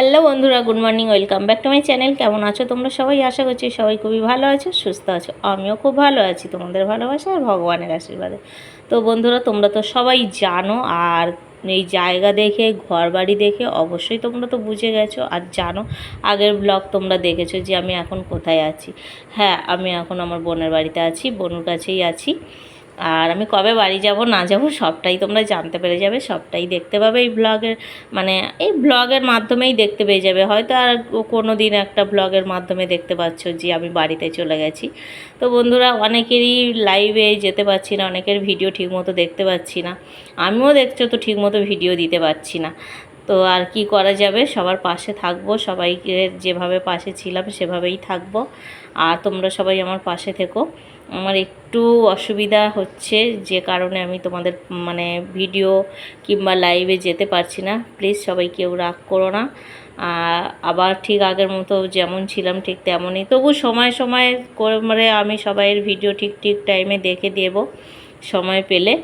Hello বন্ধুরা, good morning, welcome back to my channel. কেমন আছো তোমরা সবাই? আশা করছি সবাই খুবই ভালো আছো, সুস্থ আছো। আমিও খুব ভালো আছি, তোমাদের ভালোবাসা আর ভগবানের আশীর্বাদে। তো বন্ধুরা, তোমরা তো সবাই জানো, আর এই জায়গা দেখে ঘর বাড়ি দেখে অবশ্যই তোমরা তো বুঝে গেছো আর জানো। আগের ব্লগ তোমরা দেখেছ যে আমি এখন কোথায় আছি। হ্যাঁ আমি এখন আমার বোনের বাড়িতে আছি, বোনের কাছেই আছি। আর আমি কবে বাড়ি যাব, না যাব, সবটাই তোমরা জানতে পেরে যাবে, সবটাই দেখতে পাবে এই ব্লগের মানে এই ব্লগের মাধ্যমেই দেখতে পেয়ে যাবে। হয়তো আর কোনো দিন একটা ব্লগের মাধ্যমে দেখতে পাচ্ছ যে আমি বাড়িতে চলে গেছি। তো বন্ধুরা, অনেকেরই লাইভে যেতে পারছি না, অনেকের ভিডিও ঠিকমতো দেখতে পাচ্ছি না। আমিও দেখছ তো ঠিকমতো ভিডিও দিতে পারছি না। তো আর কি করা যাবে? সবার পাশে থাকব, সবাইকে যেভাবে পাশে ছিলাম সেভাবেই থাকব। আর তোমরা সবাই আমার পাশে থেকো। আমার একটু অসুবিধা হচ্ছে যে কারণে আমি তোমাদের মানে ভিডিও কিংবা লাইভে যেতে পারছি না। প্লিজ সবাই কেউ রাগ করো না। আবার ঠিক আগের মতো যেমন ছিলাম ঠিক তেমনই। তবু সময় সময় করে মানে আমি সবাইয়ের ভিডিও ঠিক ঠিক টাইমে দেখে দেব সময় পেলে।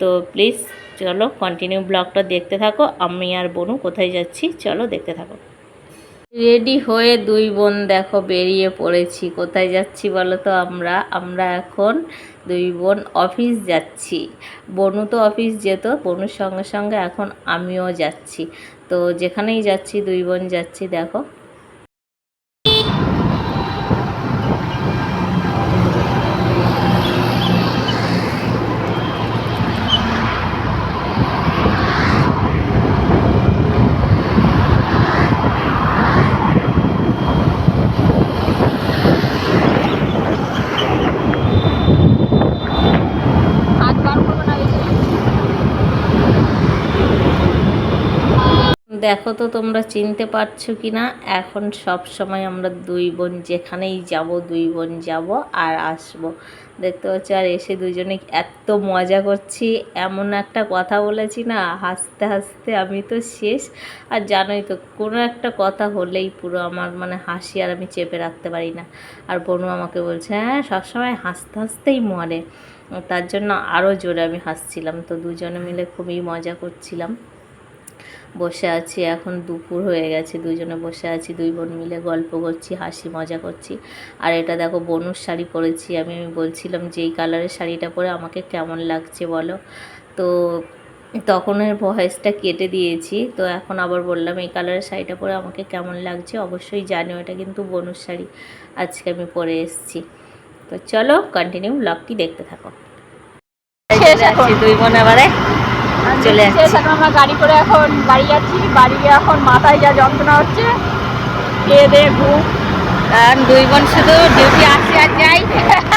তো প্লিজ চলো কন্টিনিউ ব্লগটা দেখতে থাকো। আমি আর বনু কোথায় যাচ্ছি? চলো দেখতে থাকো। রেডি হয়ে দুই বোন দেখো বেরিয়ে পড়েছি। কোথায় যাচ্ছি বলো তো আমরা? আমরা এখন দুই বোন অফিস যাচ্ছি। বনু তো অফিস যেত, বনুর সঙ্গে সঙ্গে এখন আমিও যাচ্ছি। তো যেখানেই যাচ্ছি, দুই বোন যাচ্ছি, দেখো। দেখো তো তোমরা চিনতে পারছ কি না এখন সব সময় আমরা দুই বোন, যেখানেই যাব দুই বোন যাব আর আসব। দেখতে পাচ্ছি, আর এসে দুজনে এত মজা করছি। এমন একটা কথা বলেছি না, হাসতে হাসতে আমি তো শেষ। আর জানোই তো, কোনো একটা কথা হলেই পুরো আমার মানে হাসি আর আমি চেপে রাখতে পারি না। আর বনু আমাকে বলছে হ্যাঁ সবসময় হাসতে হাসতেই মরে। তার জন্য আরও জোরে আমি হাসছিলাম। তো দুজনে মিলে খুবই মজা করছিলাম। বসে আছি এখন দুপুর হয়ে গেছে দুজনে বসে আছি দুই বোন মিলে গল্প করছি হাসি মজা করছি। আর এটা দেখো বনুর শাড়ি পরেছি আমি বলছিলাম যে এই কালারের শাড়িটা পরে আমাকে কেমন লাগছে বলো? তো তখনের ভয়েসটা কেটে দিয়েছি তো এখন আবার বললাম এই কালারের শাড়িটা পরে আমাকে কেমন লাগছে অবশ্যই জানি এটা কিন্তু বনুর শাড়ি আজকে আমি পরে এসেছি। তো চলো কন্টিনিউ ব্লগটি দেখতে থাকো। দুই বোন এবারে চলে যাচ্ছি এখন আমরা গাড়ি করে এখন বাড়ি যাচ্ছি। বাড়ি গিয়ে এখন মাথায় যা যন্ত্রণা হচ্ছে খেয়ে দিয়ে ঘুম। কারণ দুই বোন শুধু ডিউটি আসে আর যাই।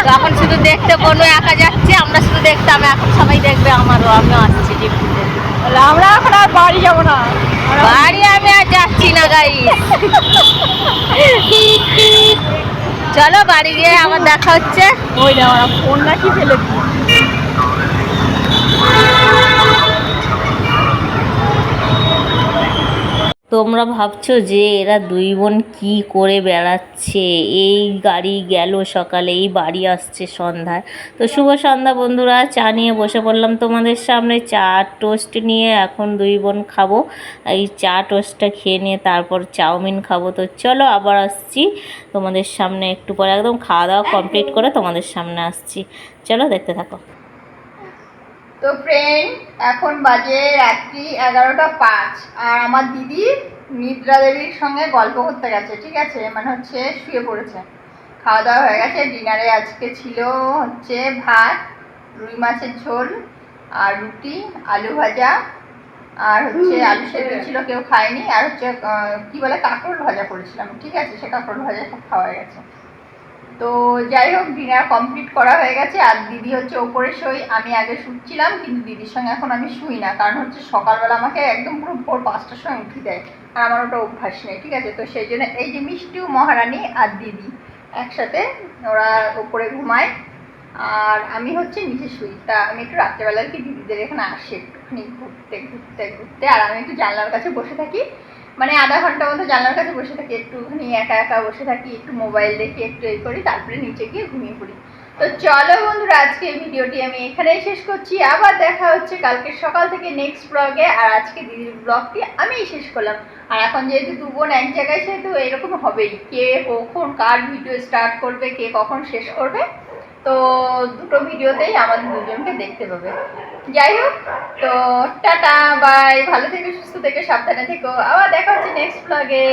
তখন শুধু দেখতে বনু একা যাচ্ছে আমরা শুধু দেখতাম এখন সবাই দেখবে আমারও আমিও আসছি ডিউটিতে তাহলে আমরা এখন আর বাড়ি যাব না। বাড়ি আমি আর যাচ্ছি না গাড়ি চলো বাড়ি গিয়ে আবার দেখা হচ্ছে। ওই না আমরা ফোন নাকি ফেলে দিই তোমরা ভাবছ যে এরা দুই বোন কি করে বেড়াচ্ছে? এই গাড়ি গেল সকালে, এই বাড়ি আসছে সন্ধ্যায়। তো শুভ সন্ধ্যা বন্ধুরা, চা নিয়ে বসে পড়লাম তোমাদের সামনে। চা, টোস্ট নিয়ে এখন দুই বোন খাব। এই চা, টোস্টটা খেয়ে নিয়ে তারপর চাউমিন খাব। তো চলো আবার আসছি তোমাদের সামনে একটু পরে। একদম খাওয়া দাওয়া কমপ্লিট করে তোমাদের সামনে আসছি। চলো দেখতে থাকো। তো ফ্রেন্ড এখন বাজে রাত্রি এগারোটা পাঁচ আর আমার দিদি নিদ্রা দেবীর সঙ্গে গল্প করতে গেছে ঠিক আছে? মানে হচ্ছে শুয়ে পড়েছে। খাওয়া দাওয়া হয়ে গেছে ডিনারে আজকে ছিল হচ্ছে ভাত রুই মাছের ঝোল আর রুটি আলু ভাজা আর হচ্ছে আলু সেদ্ধ ছিল কেউ খায়নি। আর হচ্ছে কি বলে কাঁকরোল ভাজা করেছিলাম ঠিক আছে? সে কাঁকরোল ভাজা সব খাওয়া হয়ে গেছে। তো যাই হোক ডিনার কমপ্লিট করা হয়ে গেছে। আর দিদি হচ্ছে ওপরে শুই আমি আগে শুচ্ছিলাম, কিন্তু দিদির সঙ্গে এখন আমি শুই না। কারণ হচ্ছে সকালবেলা আমাকে একদম পুরো ভোর পাঁচটার সময় উঠে দেয়। আর আমার ওটা অভ্যাস নেই, ঠিক আছে? তো সেই জন্য এই যে মিষ্টিও মহারানী আর দিদি একসাথে ওরা ওপরে ঘুমায়। আর আমি হচ্ছে নিচে শুই। তা আমি একটু রাত্রেবেলা কি দিদিদের এখানে আসি একটুখানি, ঘুরতে ঘুরতে ঘুরতে। আর আমি একটু জানলার কাছে বসে থাকি। মানে আধা ঘণ্টা মতো জানলার কাছে বসে থাকি একটুখানি একা একা বসে থাকি, একটু মোবাইল দেখি, একটু এই করি, তারপরে নিচে গিয়ে ঘুমিয়ে পড়ি। তো চলো বন্ধুরা, আজকে ভিডিওটি আমি এখানেই শেষ করছি। আবার দেখা হচ্ছে কালকে সকাল থেকে নেক্সট ব্লগে আর আজকে দিদির ব্লগটি আমিই শেষ করলাম। আর এখন যেহেতু দু বোন এক জায়গায়, সেহেতু এরকম হবেই। কে, কখন, কার ভিডিও স্টার্ট করবে, কে কখন শেষ করবে তো দুটো ভিডিওতেই আমাদের দুজনকে দেখতে পাবে। যাই হোক, তো টাটা, বাই, ভালো থেকে, সুস্থ থেকে, সাবধানে থেকো। আবার দেখা হচ্ছে নেক্সট ব্লগে